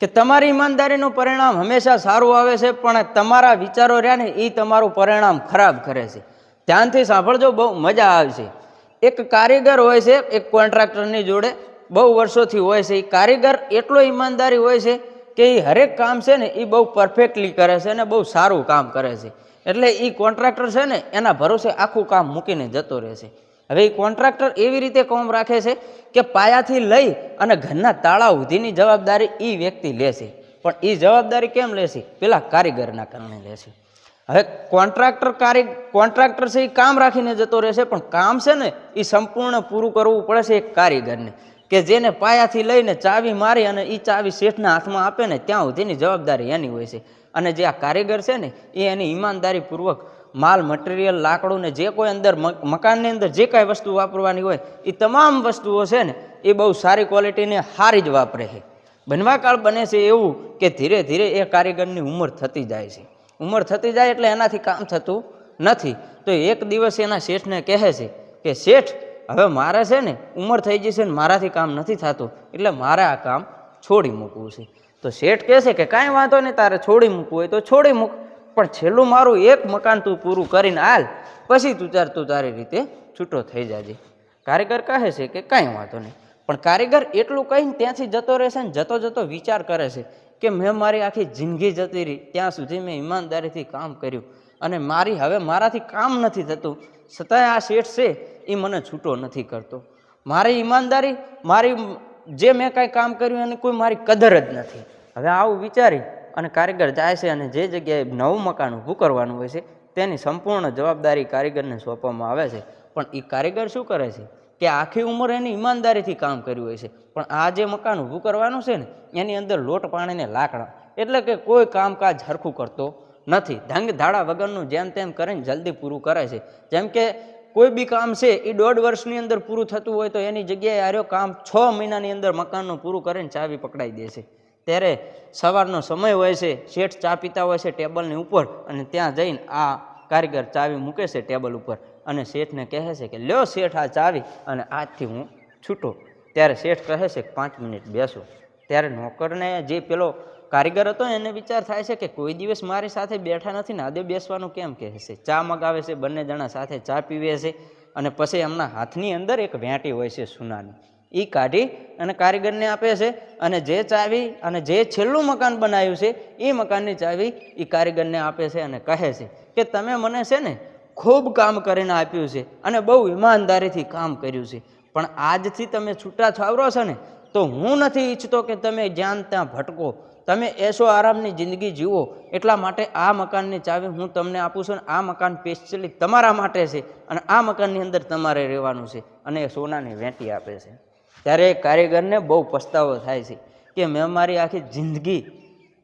કે તમારી ઈમાનદારીનું પરિણામ હંમેશા સારું આવે છે, પણ તમારા વિચારો રહ્યા ને એ તમારું પરિણામ ખરાબ કરે છે. ધ્યાનથી સાંભળજો, બહુ મજા આવશે. એક કારીગર હોય છે, એક કોન્ટ્રાક્ટરની જોડે, બહુ વર્ષોથી હોય છે એ કારીગર એટલો ઈમાનદારી હોય છે કે એ હરેક કામ છે ને એ બહુ પરફેક્ટલી કરે છે અને બહુ સારું કામ કરે છે. એટલે એ કોન્ટ્રાક્ટર છે ને, એના ભરોસે આખું કામ મૂકીને જતો રહે છે. હવે એ કોન્ટ્રાક્ટર એવી રીતે કોમ રાખે છે કે પાયાથી લઈ અને ઘરના તાળા સુધીની જવાબદારી એ વ્યક્તિ લે છે. પણ એ જવાબદારી કેમ લે છે? પેલા કારીગરના કારણે લે છે. હવે કોન્ટ્રાક્ટર કારી, કોન્ટ્રાક્ટર છે એ કામ રાખીને જતો રહેશે પણ કામ છે ને એ સંપૂર્ણ પૂરું કરવું પડે છે એક કારીગરને. કે જેને પાયાથી લઈને ચાવી મારી અને એ ચાવી શેઠના હાથમાં આપે ને, ત્યાં સુધીની જવાબદારી એની હોય છે. અને જે આ કારીગર છે ને એ એની ઈમાનદારીપૂર્વક માલ મટીરિયલ લાકડું ને જે કોઈ અંદર મકાનની અંદર જે કાંઈ વસ્તુ વાપરવાની હોય એ તમામ વસ્તુઓ છે ને એ બહુ સારી ક્વોલિટીને સારી જ વાપરે છે. બનવાકાળ બને છે એવું કે ધીરે ધીરે એ કારીગરની ઉંમર થતી જાય છે. ઉંમર થતી જાય એટલે એનાથી કામ થતું નથી. તો એક દિવસ એના શેઠને કહે છે કે, શેઠ, હવે મારે છે ને, ઉંમર થઈ જશે ને, મારાથી કામ નથી થતું, એટલે મારે આ કામ છોડી મૂકવું છે. તો શેઠ કહે છે કે, કાંઈ વાંધો નહીં, તારે છોડી મૂકવું હોય તો છોડી મૂક. પણ છેલ્લું મારું એક મકાન તું પૂરું કરીને હાલ, પછી તું તાર, તું તારી રીતે છૂટો થઈ જાજે. કારીગર કહે છે કે કાંઈ વાંધો નહીં, પણ કારીગર એટલું કહીને ત્યાંથી જતો રહેશે ને જતો જતો વિચાર કરે છે કે મેં મારી આખી જિંદગી જતી રહી, ત્યાં સુધી મેં ઈમાનદારીથી કામ કર્યું અને મારી હવે મારાથી કામ નથી થતું, છતાંય આ શેઠ છે એ મને છૂટો નથી કરતો. મારી ઈમાનદારી, મારી જે મેં કાંઈ કામ કર્યું એની કોઈ મારી કદર જ નથી. હવે આવું વિચારી અને કારીગર જાય છે અને જે જગ્યાએ નવું મકાન ઊભું કરવાનું હોય છે, તેની સંપૂર્ણ જવાબદારી કારીગરને સોંપવામાં આવે છે. પણ એ કારીગર શું કરે છે? કે આખી ઉંમર એની ઈમાનદારીથી કામ કર્યું હોય છે. પણ આ જે મકાન ઊભું કરવાનું છે ને, એની અંદર લોટ પાણીને લાકડા. એટલે કે કોઈ કામકાજ હરખું કરતો નથી. ધંગ ધાડા વગરનું જેમ તેમ કરીને જલ્દી પૂરું કરે છે. જેમ કે કોઈ બી કામ છે એ દોઢ વર્ષની અંદર પૂરું થતું હોય તો એની જગ્યાએ આર્યો કામ છ મહિનાની અંદર મકાનનું પૂરું કરીને ચાવી પકડાઈ દે છે. ત્યારે સવારનો સમય હોય છે, શેઠ ચા પીતા હોય છે ટેબલની ઉપર અને ત્યાં જઈને આ કારીગર ચાવી મૂકે છે ટેબલ ઉપર અને શેઠને કહે છે કે, લ્યો શેઠ આ ચાવી. અને આજથી હું છૂટો. ત્યારે શેઠ કહે છે કે, પાંચ મિનિટ બેસો. ત્યારે નોકરને જે પેલો કારીગર હતો એને વિચાર થાય છે કે, કોઈ દિવસ મારી સાથે બેઠા નથી ને, આદે બેસવાનું કેમ કહે છે? ચા મગાવે છે, બંને જણા સાથે ચા પીવે છે અને પછી એમના હાથની અંદર એક વેંટી હોય છે, સોનાની. એ કાઢી અને કારીગરને આપે છે. અને જે ચાવી અને જે છેલ્લું મકાન બનાવ્યું છે એ મકાનની ચાવી એ કારીગરને આપે છે અને કહે છે કે તમે મને છે ને ખૂબ કામ કરીને આપ્યું છે અને બહુ ઈમાનદારીથી કામ કર્યું છે. પણ આજથી તમે છૂટા છાવરો છો ને, તો હું નથી ઈચ્છતો કે તમે જ્યાં ત્યાં ભટકો. તમે એસો આરામની જિંદગી જીવો. એટલા માટે આ મકાનની ચાવી હું તમને આપું છું અને આ મકાન સ્પેશિયલી તમારા માટે છે અને આ મકાનની અંદર તમારે રહેવાનું છે અને એ સોનાની વેંટી આપે છે. ત્યારે એ કારીગરને બહુ પસ્તાવો થાય છે કે મેં મારી આખી જિંદગી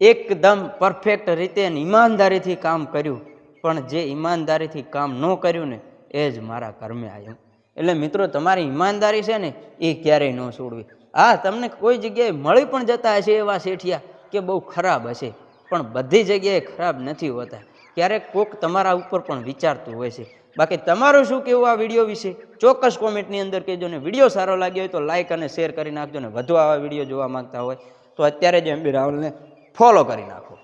એકદમ પરફેક્ટ રીતે ઈમાનદારીથી કામ કર્યું, પણ જે ઈમાનદારીથી કામ ન કર્યું ને, એ જ મારા કર્મે આવ્યું. એટલે મિત્રો, તમારી ઈમાનદારી છે ને, એ ક્યારેય ન છોડવી. હા, તમને કોઈ જગ્યાએ મળી પણ જતા હશે એવા શેઠિયા કે બહુ ખરાબ હશે, પણ બધી જગ્યાએ ખરાબ નથી હોતા. ક્યારેક કોક તમારા ઉપર પણ વિચારતું હોય છે. બાકી તમારું શું કહેવું આ વીડિયો વિશે? ચોક્કસ કોમેન્ટની અંદર કહેજો ને વીડિયો સારો લાગ્યો હોય તો લાઇક અને શેર કરી નાખજો ને વધુ આવા વીડિયો જોવા માંગતા હોય તો અત્યારે જ એમબી રાહુલને ફોલો કરી નાખો.